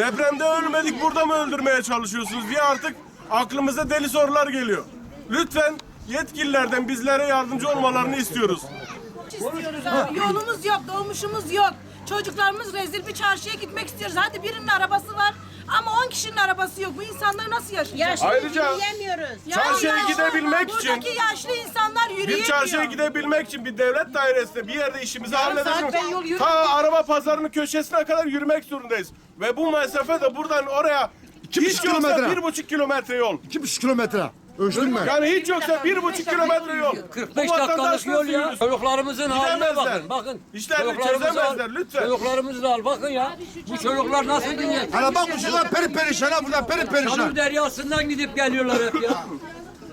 Depremde ölmedik burada mı öldürmeye çalışıyorsunuz diye artık aklımıza deli sorular geliyor. Lütfen yetkililerden bizlere yardımcı olmalarını istiyoruz. istiyoruz. Yolumuz yok, dolmuşumuz yok. Çocuklarımız rezil bir çarşıya gitmek istiyoruz. Hadi birinin arabası var ama 10 kişinin arabası yok. Bu insanlar nasıl yaşayacak? Ayrıca Yiyemiyoruz. çarşıya Ya gidebilmek için Buradaki yaşlı insanlar yürüyemiyor. bir çarşıya gidebilmek için bir devlet dairesinde bir yerde işimizi saat ben yol halledebiliriz. yürüdüm. Ta araba pazarının köşesine kadar yürümek zorundayız. Ve bu mesafe de buradan oraya İki hiç buçuk yoksa kilometre. bir buçuk kilometre yol. İki buçuk kilometre. Ölçtün mü? Yani hiç yoksa bir buçuk kilometre yol. 45 Bu vatandaş dakikalık yol nasıl ya. yürüsün? Çocuklarımızın haline Gidemezler. bakın. Bakın. İşlerini Çocuklarımızı çözemezler, al. lütfen. Çocuklarımızı al. Bakın ya. Bu çocuklar nasıl dinleyecek? Hala bak bu şuradan peri perişan ha buradan peri Çamur perişan. deryasından gidip geliyorlar hep ya.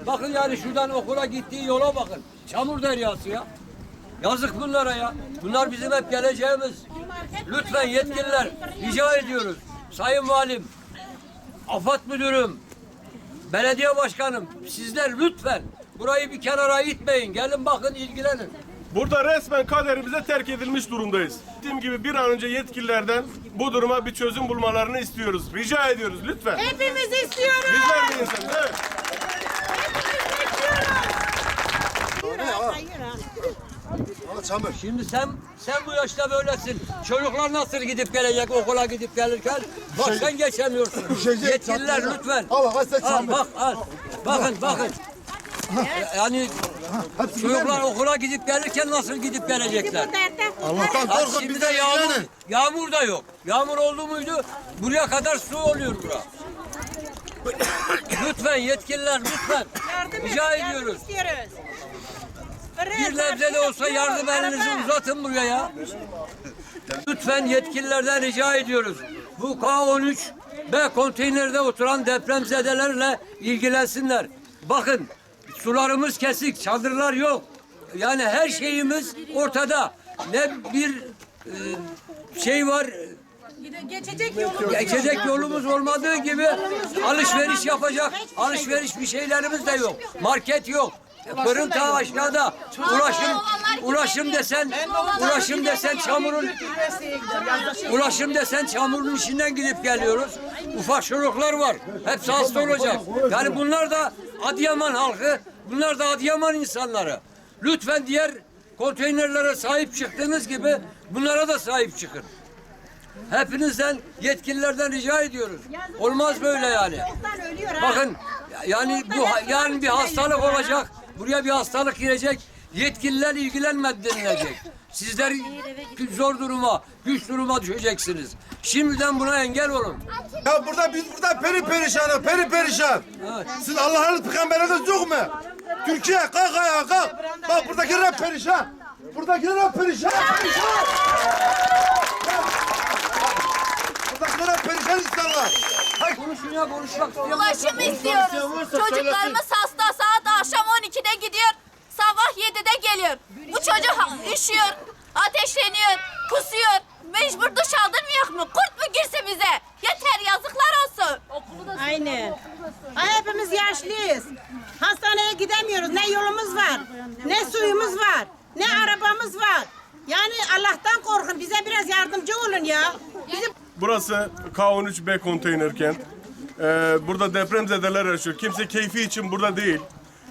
bakın yani şuradan okula gittiği yola bakın. Çamur deryası ya. Yazık bunlara ya. Bunlar bizim hep geleceğimiz. Lütfen yetkililer rica ediyoruz. Sayın Valim, AFAD Müdürüm, Belediye Başkanım sizler lütfen burayı bir kenara itmeyin. Gelin bakın ilgilenin. Burada resmen kaderimize terk edilmiş durumdayız. Dediğim gibi bir an önce yetkililerden bu duruma bir çözüm bulmalarını istiyoruz. Rica ediyoruz lütfen. Hepimiz istiyoruz. Bizler de insanız. Evet. Hala çamur. Şimdi sen sen bu yaşta böylesin. Çocuklar nasıl gidip gelecek okula gidip gelirken? Bak sen geçemiyorsun. şey- Yetkililer lütfen. Al bak, sen Al, çamur. bak al. Bakın bakın. Yani çocuklar okula gidip gelirken nasıl gidip gelecekler? Allah'tan korkun şimdi de yağmur, yağmur da yok. Yağmur oldu muydu buraya kadar su oluyor bura. lütfen yetkililer lütfen. Rica ediyoruz. istiyoruz. Bir nebze de olsa yardım elinizi uzatın buraya ya. Lütfen yetkililerden rica ediyoruz. Bu K13 B konteynerde oturan depremzedelerle ilgilensinler. Bakın sularımız kesik, çadırlar yok. Yani her şeyimiz ortada. Ne bir e, şey var, Geçecek yolumuz geçecek yolumuz olmadığı gibi alışveriş yapacak, alışveriş bir şeylerimiz de yok. Market yok. Fırın ta aşağıda. Ulaşım, ulaşım desen, ulaşım desen çamurun, ulaşım desen çamurun içinden gidip geliyoruz. Ufak çocuklar var. Hepsi hasta olacak. Yani bunlar da Adıyaman halkı, bunlar da Adıyaman insanları. Lütfen diğer konteynerlere sahip çıktığınız gibi bunlara da sahip çıkın. Hepinizden yetkililerden rica ediyoruz. Olmaz böyle yani. Bakın yani bu yani bir hastalık olacak. Buraya bir hastalık girecek. Yetkililer ilgilenmedi denilecek. Sizler zor duruma, güç duruma düşeceksiniz. Şimdiden buna engel olun. Ya burada biz burada peri perişanız peri perişan. Siz Allah'ın peygamberiniz yok mu? Türkiye kalk ayağa kalk. Bak buradakiler hep perişan. Buradakiler hep perişan. perişan. Buradakiler hep perişan insanlar. Hay- Konuşun ya konuşmak isteyen Ulaşım istiyoruz. Çocuklarımız 12'de gidiyor. Sabah 7'de geliyor. Bu çocuk üşüyor, ateşleniyor, kusuyor. Mecbur duş aldırmayak mı? Kurt mu girse bize? Yeter yazıklar olsun. Aynen. Ay, hepimiz yaşlıyız. Hastaneye gidemiyoruz. Ne yolumuz var, ne suyumuz var, ne arabamız var. Yani Allah'tan korkun. Bize biraz yardımcı olun ya. Bizim Burası K13B konteyner kent. Ee, burada depremzedeler yaşıyor. Kimse keyfi için burada değil.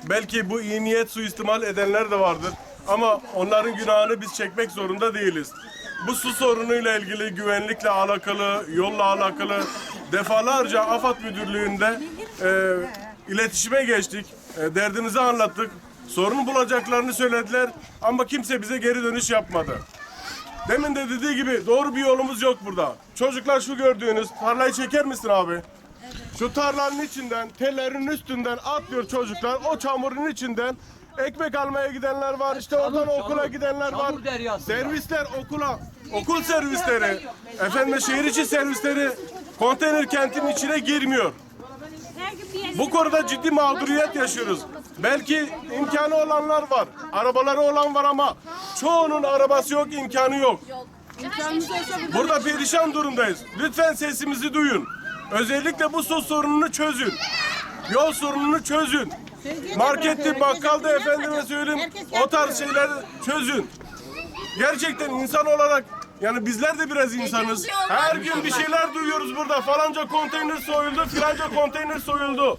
Belki bu iyi niyet suistimal edenler de vardır. Ama onların günahını biz çekmek zorunda değiliz. Bu su sorunuyla ilgili güvenlikle alakalı, yolla alakalı defalarca AFAD Müdürlüğü'nde e, iletişime geçtik. E, derdimizi anlattık. Sorun bulacaklarını söylediler ama kimse bize geri dönüş yapmadı. Demin de dediği gibi doğru bir yolumuz yok burada. Çocuklar şu gördüğünüz tarlayı çeker misin abi? Şu tarlanın içinden, tellerin üstünden atlıyor çocuklar. O çamurun içinden ekmek almaya gidenler var. işte oradan çamur. okula gidenler var. Çamur deryası. Servisler okula, okul servisleri, efendim şehir içi servisleri konteyner kentin içine girmiyor. Bu konuda ciddi mağduriyet yaşıyoruz. Belki imkanı olanlar var, arabaları olan var ama çoğunun arabası yok, imkanı yok. Burada perişan durumdayız. Lütfen sesimizi duyun. Özellikle bu su sorununu çözün. Yol sorununu çözün. Marketti, bakkalda efendime söyleyeyim o tarz şeyleri çözün. Gerçekten insan olarak Yani bizler de biraz insanız. Her gün bir şeyler duyuyoruz burada. Falanca konteyner soyuldu, filanca konteyner soyuldu.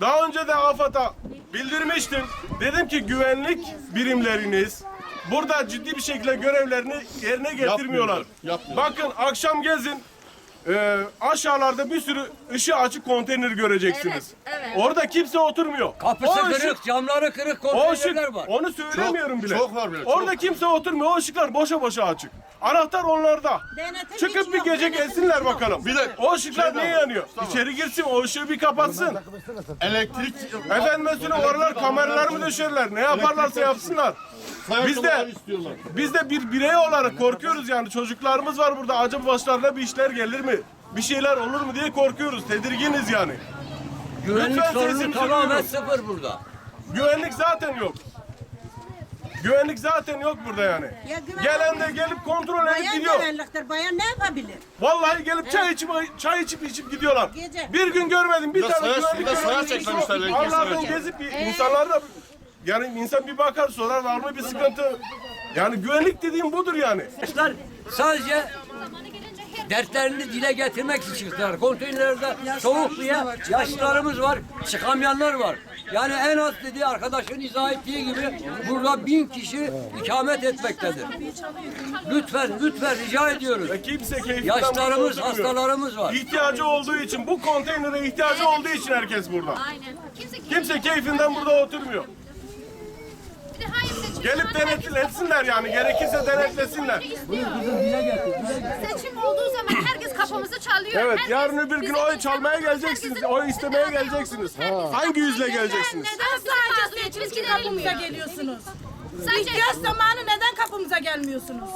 Daha önce de AFAD'a bildirmiştim. Dedim ki güvenlik birimleriniz burada ciddi bir şekilde görevlerini yerine getirmiyorlar. Bakın akşam gezin. Ee, aşağılarda bir sürü ışığı açık konteyner göreceksiniz. Evet, evet. Orada kimse oturmuyor. Kapısı O ışık- kırık, camları kırık o ışık, konteynerler var. onu söylemiyorum Çok- bile. çok var bile, Orada çok. kimse oturmuyor. O ışıklar boşa boşa açık. Anahtar onlarda. Denetim Çıkıp bir yok, gece denetim gezsinler hiç yok. bakalım. Bir de- o ışıklar Şey niye var. yanıyor? İçeri girsin, o ışığı bir kapatsın. Elektrik Efendim mesela oralar kameralar mı döşerler? Ne yaparlarsa yapsınlar. Biz de istiyorlar. biz de bir birey olarak korkuyoruz yani çocuklarımız var burada acaba başlarına bir işler gelir mi? Bir şeyler olur mu diye korkuyoruz. Tedirginiz yani. Güvenlik Lütfen sorunu sesimizi tamamen duyurun. sıfır burada. Güvenlik zaten yok. Güvenlik zaten yok burada yani. Ya güvenlik- Gelen de gelip kontrol edip Bayan gidiyor. güvenliktir. Bayan ne yapabilir? Vallahi gelip çay içip çay içip içip gidiyorlar. Gece. Bir gün görmedim bir Bir de tane saya- güvenlik bir de saya görevlisi çekmemişler belki, Allah'tan gezip insanlar da yani insan bir bakar sorar var mı bir sıkıntı. Yani güvenlik dediğim budur yani. Arkadaşlar sadece dertlerini dile getirmek için çıktılar. Konteynerlerde soğuk diye yaşlılarımız var, çıkamayanlar var. Yani en az dediği arkadaşın izah ettiği gibi burada bin kişi ikamet etmektedir. Lütfen, lütfen rica ediyoruz. Ve kimse keyfinden Yaşlarımız, hastalarımız var. İhtiyacı olduğu için bu konteynere ihtiyacı olduğu için herkes burada. Aynen. Kimse keyfinden burada oturmuyor. Bir de hayır seçim. Gelip denetlesinler yani gerekirse denetlesinler. Seçim olduğu zaman herkes kapımızı çalıyor. Evet Herkes yarın öbür gün oy çalmaya geleceksiniz. Oy istemeye geleceksiniz. Hangi yüzle geleceksiniz? Neden sadece seçim için kapımıza geliyorsunuz? Sadece İhtiyaç zamanı neden kapımıza gelmiyorsunuz?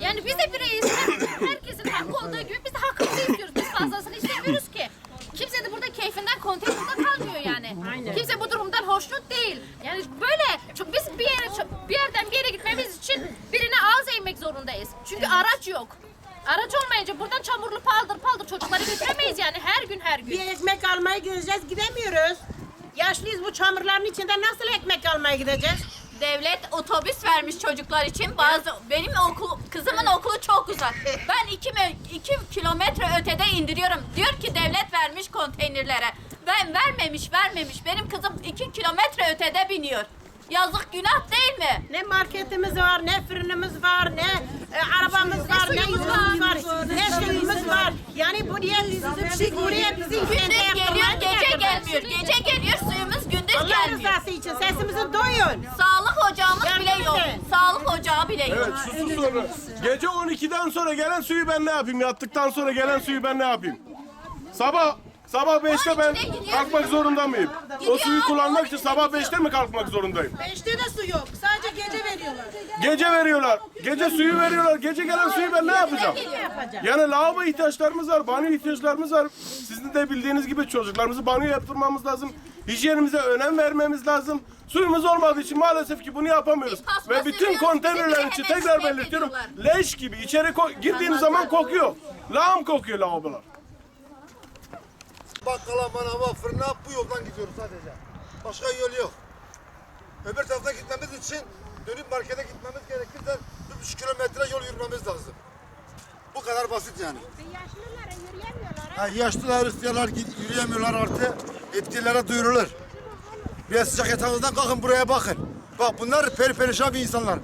yani biz de bireyiz. Her- Herkesin hakkı olduğu gibi biz de hakkımızı istiyoruz. Biz fazlasını istemiyoruz ki. Kimse de burada keyfinden konteynerde kalmıyor yani. Kimse bu durumdan hoşnut değil. Yani böyle çok- biz bir yere çok- bir yerden bir yere gitmemiz için birine ağız eğmek zorundayız. Çünkü araç yok. Araç olmayınca buradan çamurlu paldır paldır çocukları götüremeyiz yani her gün. Bir ekmek almaya gideceğiz gidemiyoruz. Yaşlıyız bu çamurların içinde nasıl ekmek almaya gideceğiz? Devlet otobüs vermiş çocuklar için. Bazı benim okul kızımın okulu çok uzak. Ben iki, iki kilometre ötede indiriyorum. Diyor ki devlet vermiş konteynerlere. Ben vermemiş vermemiş. Benim kızım iki kilometre ötede biniyor. Yazık günah değil mi? Ne marketimiz var, ne fırınımız var, ne e, arabamız var, ne suyumuz yolumuz var. ne suyumuz var. Yani buraya bizim buraya bizim Gündüz kendi geliyor yapmamız gece gelmiyor. Gece geliyor suyumuz gündüz Allah gelmiyor. rızası için sesimizi duyun. Sağlık ocağımız Yardım bile yok. edin. Sağlık ocağı bile yok. Evet susuz sonra. Gece 12'den sonra gelen suyu ben ne yapayım? Yattıktan sonra gelen suyu ben ne yapayım? Sabah Sabah 5'te ben 12'de gidiyor. kalkmak zorunda mıyım? O suyu kullanmak için 12'de sabah gidiyor. 5'te mi kalkmak zorundayım? Beşte de su yok. Sadece gece veriyorlar. Gece veriyorlar. Gece suyu veriyorlar. Gece gelen suyu ben ne yapacağım? Yani lavabo ihtiyaçlarımız var, banyo ihtiyaçlarımız var. Sizin de bildiğiniz gibi çocuklarımızı banyo yaptırmamız lazım. Hijyenimize önem vermemiz lazım. Suyumuz olmadığı için maalesef ki bunu yapamıyoruz. Ve bütün konteynerler için tekrar belirtiyorum. Leş gibi içeri girdiğiniz zaman kokuyor. Lağım kokuyor lavabolar. Bakkala, manava, fırına bu yoldan gidiyoruz sadece. Başka yol yok. Öbür tarafta gitmemiz için dönüp markete gitmemiz gerekirse bir buçuk kilometre yol yürümemiz lazım. Bu kadar basit yani. Yaşlılara yürüyemiyorlar. Ha, yaşlılar, ihtiyarlar yürüyemiyorlar artık. Etkililere duyurulur. Bir sıcak yatağınızdan kalkın buraya bakın. Bak bunlar peri perişan bir insanlar.